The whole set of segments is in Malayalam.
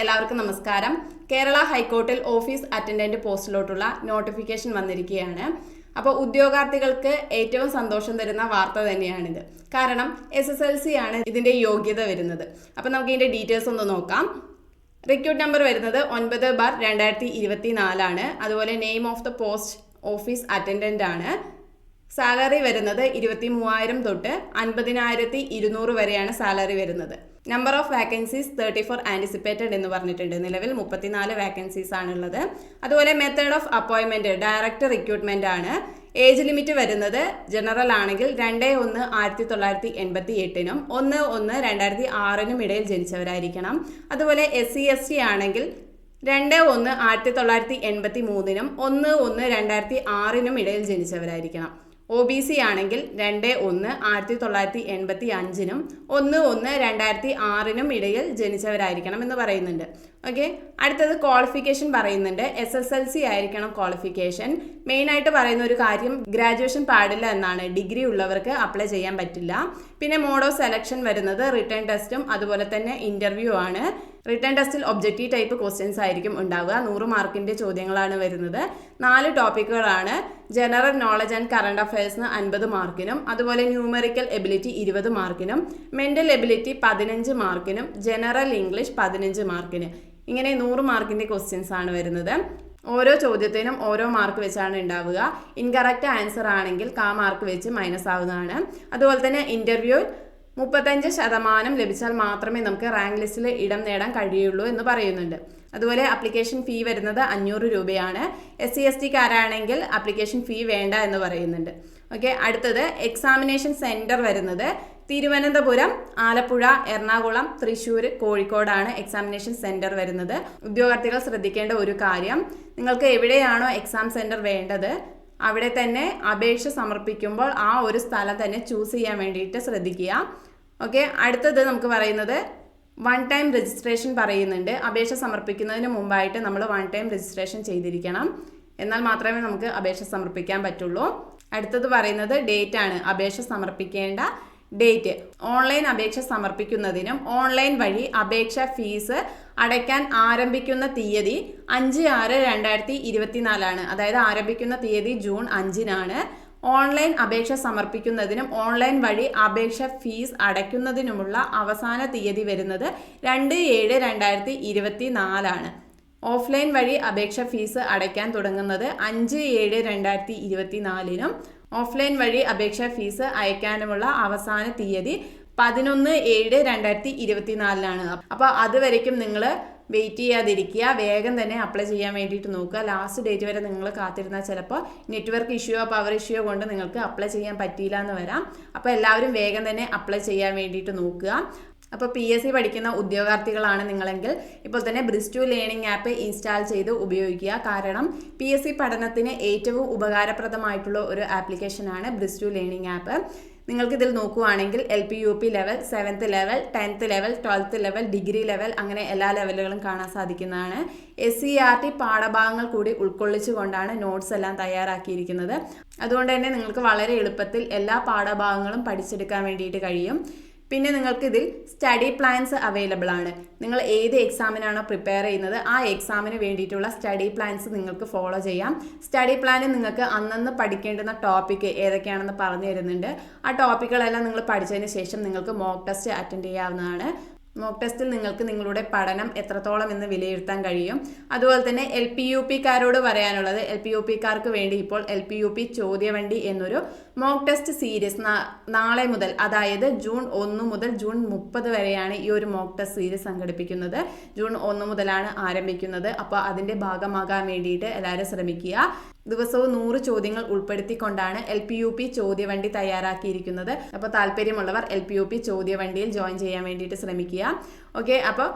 എല്ലാവർക്കും നമസ്കാരം. കേരള ഹൈക്കോർട്ടിൽ ഓഫീസ് അറ്റൻഡന്റ് പോസ്റ്റിലോട്ടുള്ള നോട്ടിഫിക്കേഷൻ വന്നിരിക്കുകയാണ്. അപ്പോൾ ഉദ്യോഗാർത്ഥികൾക്ക് ഏറ്റവും സന്തോഷം തരുന്ന വാർത്ത തന്നെയാണിത്. കാരണം എസ് എസ് എൽ സി ആണ് ഇതിന്റെ യോഗ്യത വരുന്നത്. അപ്പോൾ നമുക്ക് ഇതിന്റെ ഡീറ്റെയിൽസ് ഒന്ന് നോക്കാം. റിക്രൂട്ട് നമ്പർ വരുന്നത് ഒൻപത് ബാർ രണ്ടായിരത്തി ഇരുപത്തി നാലാണ് അതുപോലെ name of the post office attendant ആണ്. സാലറി വരുന്നത് ഇരുപത്തി മൂവായിരം തൊട്ട് അൻപതിനായിരത്തി ഇരുന്നൂറ് വരെയാണ് സാലറി വരുന്നത്. Number of vacancies thirty four anticipated എന്ന് പറഞ്ഞിട്ടുണ്ട്. നിലവിൽ മുപ്പത്തിനാല് വാക്കൻസീസ് ആണുള്ളത്. അതുപോലെ മെത്തേഡ് ഓഫ് അപ്പോയിൻമെന്റ് ഡയറക്റ്റ് റിക്രൂട്ട്മെന്റ് ആണ്. ഏജ് ലിമിറ്റ് വരുന്നത് ജനറൽ ആണെങ്കിൽ രണ്ട് ഒന്ന് ആയിരത്തി തൊള്ളായിരത്തി എൺപത്തി എട്ടിനും ഒന്ന് ഒന്ന് രണ്ടായിരത്തി ആറിനും ഇടയിൽ ജനിച്ചവരായിരിക്കണം. അതുപോലെ എസ് സി എസ് ടി ആണെങ്കിൽ രണ്ട് ഒന്ന് ആയിരത്തി തൊള്ളായിരത്തി എൺപത്തി മൂന്നിനും ഒന്ന് ഒന്ന് രണ്ടായിരത്തി ആറിനും ഇടയിൽ ജനിച്ചവരായിരിക്കണം. ഒ ബി സി ആണെങ്കിൽ രണ്ട് ഒന്ന് ആയിരത്തി തൊള്ളായിരത്തി എൺപത്തി അഞ്ചിനും ഒന്ന് ഒന്ന് രണ്ടായിരത്തി ആറിനും ഇടയിൽ ജനിച്ചവരായിരിക്കണം എന്ന് പറയുന്നുണ്ട്. ഓക്കെ അടുത്തത് ക്വാളിഫിക്കേഷൻ പറയുന്നുണ്ട്. എസ് എസ് എൽ സി ആയിരിക്കണം ക്വാളിഫിക്കേഷൻ മെയിനായിട്ട് പറയുന്ന ഒരു കാര്യം ഗ്രാജുവേഷൻ പാടില്ല എന്നാണ്. ഡിഗ്രി ഉള്ളവർക്ക് അപ്ലൈ ചെയ്യാൻ പറ്റില്ല. പിന്നെ മോഡ് ഓഫ് സെലക്ഷൻ വരുന്നത് റിട്ടേൺ ടെസ്റ്റും അതുപോലെ തന്നെ ഇന്റർവ്യൂ ആണ്. റിട്ടേൺ ടെസ്റ്റിൽ ഒബ്ജക്റ്റീവ് ടൈപ്പ് ക്വസ്റ്റ്യൻസ് ആയിരിക്കും ഉണ്ടാവുക. നൂറ് മാർക്കിന്റെ ചോദ്യങ്ങളാണ് വരുന്നത്. നാല് ടോപ്പിക്കുകളാണ് ജനറൽ നോളജ് ആൻഡ് കറണ്ട് അഫയേഴ്സിന് അൻപത് മാർക്കിനും അതുപോലെ ന്യൂമറിക്കൽ എബിലിറ്റി ഇരുപത് മാർക്കിനും മെന്റൽ എബിലിറ്റി പതിനഞ്ച് മാർക്കിനും ജനറൽ ഇംഗ്ലീഷ് പതിനഞ്ച് മാർക്കിന് ഇങ്ങനെ നൂറ് മാർക്കിന്റെ ക്വസ്റ്റ്യൻസ് ആണ് വരുന്നത്. ഓരോ ചോദ്യത്തിനും ഓരോ മാർക്ക് വെച്ചാണ് ഉണ്ടാവുക. ഇൻകറക്റ്റ് ആൻസർ ആണെങ്കിൽ കാ മാർക്ക് വെച്ച് മൈനസ് ആവുന്നതാണ്. അതുപോലെ തന്നെ ഇന്റർവ്യൂ മുപ്പത്തഞ്ച് ശതമാനം ലഭിച്ചാൽ മാത്രമേ നമുക്ക് റാങ്ക് ലിസ്റ്റിൽ ഇടം നേടാൻ കഴിയുള്ളൂ എന്ന് പറയുന്നുണ്ട്. അതുപോലെ അപ്ലിക്കേഷൻ ഫീ വരുന്നത് അഞ്ഞൂറ് രൂപയാണ്. എസ് സി എസ് ടിക്കാരാണെങ്കിൽ അപ്ലിക്കേഷൻ ഫീ വേണ്ട എന്ന് പറയുന്നുണ്ട്. ഓക്കെ അടുത്തത് എക്സാമിനേഷൻ സെന്റർ വരുന്നത് തിരുവനന്തപുരം ആലപ്പുഴ എറണാകുളം തൃശ്ശൂർ കോഴിക്കോടാണ് എക്സാമിനേഷൻ സെന്റർ വരുന്നത്. ഉദ്യോഗാർത്ഥികൾ ശ്രദ്ധിക്കേണ്ട ഒരു കാര്യം നിങ്ങൾക്ക് എവിടെയാണോ എക്സാം സെന്റർ വേണ്ടത് അവിടെ തന്നെ അപേക്ഷ സമർപ്പിക്കുമ്പോൾ ആ ഒരു സ്ഥലം തന്നെ ചൂസ് ചെയ്യാൻ വേണ്ടിയിട്ട് ശ്രദ്ധിക്കുക. ഓക്കെ അടുത്തത് നമുക്ക് പറയുന്നത് വൺ ടൈം രജിസ്ട്രേഷൻ പറയുന്നുണ്ട്. അപേക്ഷ സമർപ്പിക്കുന്നതിന് മുമ്പായിട്ട് നമ്മൾ വൺ ടൈം രജിസ്ട്രേഷൻ ചെയ്തിരിക്കണം. എന്നാൽ മാത്രമേ നമുക്ക് അപേക്ഷ സമർപ്പിക്കാൻ പറ്റുള്ളൂ. അടുത്തത് പറയുന്നത് ഡേറ്റ് ആണ്. അപേക്ഷ സമർപ്പിക്കേണ്ട ഡേറ്റ്. ഓൺലൈൻ അപേക്ഷ സമർപ്പിക്കുന്നതിനും ഓൺലൈൻ വഴി അപേക്ഷ ഫീസ് അടയ്ക്കാൻ ആരംഭിക്കുന്ന തീയതി അഞ്ച് ആറ് രണ്ടായിരത്തി ഇരുപത്തിനാലാണ്. അതായത് ആരംഭിക്കുന്ന തീയതി ജൂൺ അഞ്ചിനാണ്. ഓൺലൈൻ അപേക്ഷ സമർപ്പിക്കുന്നതിനും ഓൺലൈൻ വഴി അപേക്ഷ ഫീസ് അടയ്ക്കുന്നതിനുമുള്ള അവസാന തീയതി വരുന്നത് രണ്ട് ഏഴ് രണ്ടായിരത്തി ഇരുപത്തി നാലാണ് ഓഫ്ലൈൻ വഴി അപേക്ഷ ഫീസ് അടയ്ക്കാൻ തുടങ്ങുന്നത് അഞ്ച് ഏഴ് രണ്ടായിരത്തി ഇരുപത്തി നാലിനും ഓഫ്ലൈൻ വഴി അപേക്ഷ ഫീസ് അയക്കാനുമുള്ള അവസാന തീയതി പതിനൊന്ന് ഏഴ് രണ്ടായിരത്തി ഇരുപത്തിനാലിനാണ്. അപ്പോൾ അതുവരയ്ക്കും നിങ്ങൾ വെയിറ്റ് ചെയ്യാതിരിക്കുക. വേഗം തന്നെ അപ്ലൈ ചെയ്യാൻ വേണ്ടിയിട്ട് നോക്കുക. ലാസ്റ്റ് ഡേറ്റ് വരെ നിങ്ങൾ കാത്തിരുന്നാൽ ചിലപ്പോൾ നെറ്റ്വർക്ക് ഇഷ്യൂയോ പവർ ഇഷ്യൂയോ കൊണ്ട് നിങ്ങൾക്ക് അപ്ലൈ ചെയ്യാൻ പറ്റിയില്ല എന്ന് വരാം. അപ്പോൾ എല്ലാവരും വേഗം തന്നെ അപ്ലൈ ചെയ്യാൻ വേണ്ടിയിട്ട് നോക്കുക. അപ്പോൾ പി എസ് സി പഠിക്കുന്ന ഉദ്യോഗാർത്ഥികളാണ് നിങ്ങളെങ്കിൽ ഇപ്പോൾ തന്നെ ബ്രിസ്റ്റു ലേണിംഗ് ആപ്പ് ഇൻസ്റ്റാൾ ചെയ്ത് ഉപയോഗിക്കുക. കാരണം പി എസ് സി പഠനത്തിന് ഏറ്റവും ഉപകാരപ്രദമായിട്ടുള്ള ഒരു ആപ്ലിക്കേഷനാണ് ബ്രിസ്റ്റു ലേണിംഗ് ആപ്പ് നിങ്ങൾക്ക് ഇതിൽ നോക്കുവാണെങ്കിൽ L P U P level seventh level tenth level twelfth level degree level അങ്ങനെ എല്ലാ ലെവലുകളും കാണാൻ സാധിക്കുന്നതാണ്. എസ് സി ആർ ടി പാഠഭാഗങ്ങൾ കൂടി ഉൾക്കൊള്ളിച്ചുകൊണ്ടാണ് നോട്ട്സ് എല്ലാം തയ്യാറാക്കിയിരിക്കുന്നത്. അതുകൊണ്ട് തന്നെ നിങ്ങൾക്ക് വളരെ എളുപ്പത്തിൽ എല്ലാ പാഠഭാഗങ്ങളും പഠിച്ചെടുക്കാൻ വേണ്ടിയിട്ട് കഴിയും. പിന്നെ നിങ്ങൾക്ക് ഇതിൽ സ്റ്റഡി പ്ലാൻസ് അവൈലബിൾ ആണ്. നിങ്ങൾ ഏത് എക്സാമിനാണോ പ്രിപ്പയർ ചെയ്യുന്നത് ആ എക്സാമിന് വേണ്ടിയിട്ടുള്ള സ്റ്റഡി പ്ലാൻസ് നിങ്ങൾക്ക് ഫോളോ ചെയ്യാം. സ്റ്റഡി പ്ലാനിൽ നിങ്ങൾക്ക് അന്നന്ന് പഠിക്കേണ്ടുന്ന ടോപ്പിക് ഏതൊക്കെയാണെന്ന് പറഞ്ഞു തരുന്നുണ്ട്. ആ ടോപ്പിക്കുകളെല്ലാം നിങ്ങൾ പഠിച്ചതിന് ശേഷം നിങ്ങൾക്ക് മോക്ക് ടെസ്റ്റ് അറ്റൻഡ് ചെയ്യാവുന്നതാണ്. മോക്ക് ടെസ്റ്റിൽ നിങ്ങൾക്ക് നിങ്ങളുടെ പഠനം എത്രത്തോളം എന്ന് വിലയിരുത്താൻ കഴിയും. അതുപോലെ തന്നെ എൽ പി യു പിക്കാരോട് പറയാനുള്ളത് എൽ പി യു പിക്കാർക്ക് വേണ്ടി ഇപ്പോൾ എൽ പി യു പി ചോദ്യവണ്ടി എന്നൊരു മോക്ക് ടെസ്റ്റ് സീരീസ് നാളെ മുതൽ അതായത് ജൂൺ ഒന്ന് മുതൽ ജൂൺ മുപ്പത് വരെയാണ് ഈ ഒരു മോക്ക് ടെസ്റ്റ് സീരീസ് സംഘടിപ്പിക്കുന്നത്. ജൂൺ ഒന്ന് മുതലാണ് ആരംഭിക്കുന്നത്. അപ്പോൾ അതിന്റെ ഭാഗമാകാൻ വേണ്ടിയിട്ട് എല്ലാവരും ശ്രമിക്കുക. ദിവസവും നൂറ് ചോദ്യങ്ങൾ ഉൾപ്പെടുത്തിക്കൊണ്ടാണ് എൽ പി യു പി ചോദ്യവണ്ടി തയ്യാറാക്കിയിരിക്കുന്നത്. അപ്പോൾ താല്പര്യമുള്ളവർ എൽ പി യു പി ചോദ്യവണ്ടിയിൽ ജോയിൻ ചെയ്യാൻ വേണ്ടിയിട്ട് ശ്രമിക്കുക. ja ഓക്കെ അപ്പോൾ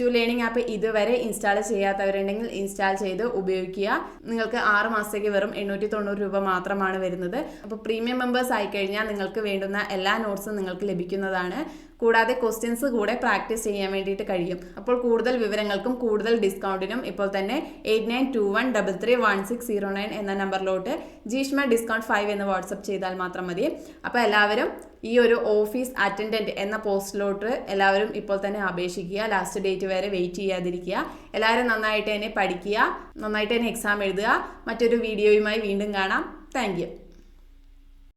ടു ലേണിംഗ് ആപ്പ് ഇതുവരെ ഇൻസ്റ്റാൾ ചെയ്യാത്തവരുണ്ടെങ്കിൽ ഇൻസ്റ്റാൾ ചെയ്ത് ഉപയോഗിക്കുക. നിങ്ങൾക്ക് ആറ് മാസത്തേക്ക് വെറും എണ്ണൂറ്റി തൊണ്ണൂറ് രൂപ മാത്രമാണ് വരുന്നത്. അപ്പോൾ പ്രീമിയം മെമ്പേഴ്സ് ആയിക്കഴിഞ്ഞാൽ നിങ്ങൾക്ക് വേണ്ടുന്ന എല്ലാ നോട്ട്സും നിങ്ങൾക്ക് ലഭിക്കുന്നതാണ്. കൂടാതെ ക്വസ്റ്റ്യൻസ് കൂടെ പ്രാക്ടീസ് ചെയ്യാൻ വേണ്ടിയിട്ട് കഴിയും. അപ്പോൾ കൂടുതൽ വിവരങ്ങൾക്കും കൂടുതൽ ഡിസ്കൗണ്ടിനും ഇപ്പോൾ തന്നെ eight nine two one double three one six zero nine എന്ന നമ്പറിലോട്ട് ജീഷ്മ ഡിസ്കൗണ്ട് ഫൈവ് എന്ന് വാട്സപ്പ് ചെയ്താൽ മാത്രം മതി. അപ്പോൾ എല്ലാവരും ഈ ഒരു ഓഫീസ് അറ്റൻഡന്റ് എന്ന പോസ്റ്റിലോട്ട് എല്ലാവരും ഇപ്പോൾ തന്നെ അപേക്ഷ അപേക്ഷിക്കുക ലാസ്റ്റ് ഡേറ്റ് വരെ വെയിറ്റ് ചെയ്യാതിരിക്കുക എല്ലാവരും നന്നായിട്ട് തന്നെ പഠിക്കുക നന്നായിട്ട് തന്നെ എക്സാം എഴുതുക. മറ്റൊരു വീഡിയോയുമായി വീണ്ടും കാണാം. താങ്ക്